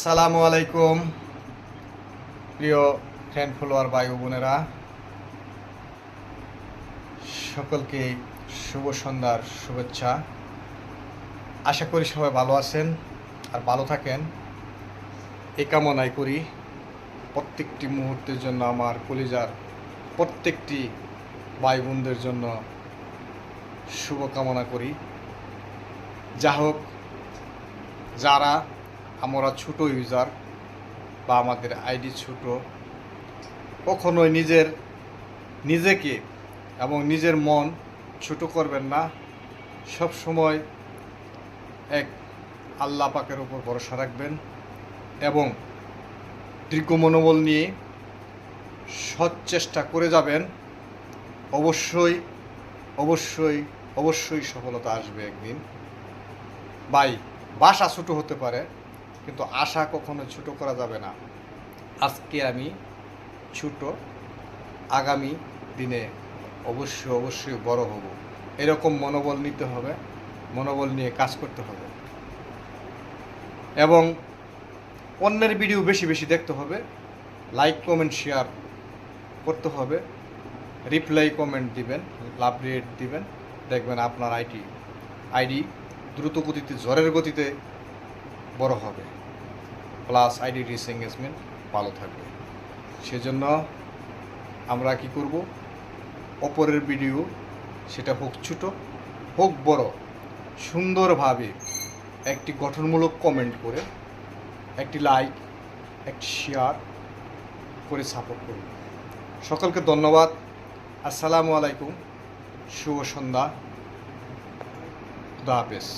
আসসালামু আলাইকুম, প্রিয় ফ্যান ফলোয়ার ও বোনেরা। সকলকে শুভ সন্ধ্যার শুভেচ্ছা। আশা করি সবাই ভালো আছেন আর ভালো থাকেন। এ কামনাই করি প্রত্যেকটি মুহূর্তের জন্য আমার কলিজার প্রত্যেকটি ভাই বোনদের জন্য শুভকামনা করি। যা হোক, যারা আমরা ছোট ইউজার বা আমাদের আইডি ছোট, কখনোই নিজের, নিজেকে এবং নিজের মন ছোট করবেন না। সব সময় এক আল্লাহ পাকের উপর ভরসা রাখবেন এবং দীর্ঘ মনোবল নিয়ে সৎ চেষ্টা করে যাবেন। অবশ্যই অবশ্যই অবশ্যই সফলতা আসবে একদিন। বাই বাসা ছোটো হতে পারে কিন্তু আশা কখনো ছোট করা যাবে না। আজকে আমি ছোট, আগামী দিনে অবশ্যই অবশ্যই বড় হব। এরকম মনোবল নিতে হবে, মনোবল নিয়ে কাজ করতে হবে। এবং অন্যের ভিডিও বেশি বেশি দেখতে হবে লাইক কমেন্ট শেয়ার করতে হবে রিপ্লাই কমেন্ট দিবেন লাভ রেট দিবেন, দেখবেন আপনার আইটি আইডি দ্রুত গতিতে জ্বরের গতিতে বড় হবে। প্লাস আইডি রিস এঙ্গেজমেন্ট ভালো থাকবে। সেজন্য আমরা কি করব? অপরের ভিডিও সেটা হোক ছোটো, হোক বড়, সুন্দরভাবে একটি গঠনমূলক কমেন্ট করে একটি লাইক একটি শেয়ার করে সাপোর্ট করুন। সকলকে ধন্যবাদ। আসসালামু আলাইকুম। শুভ সন্ধ্যা। খুদা হাফেজ।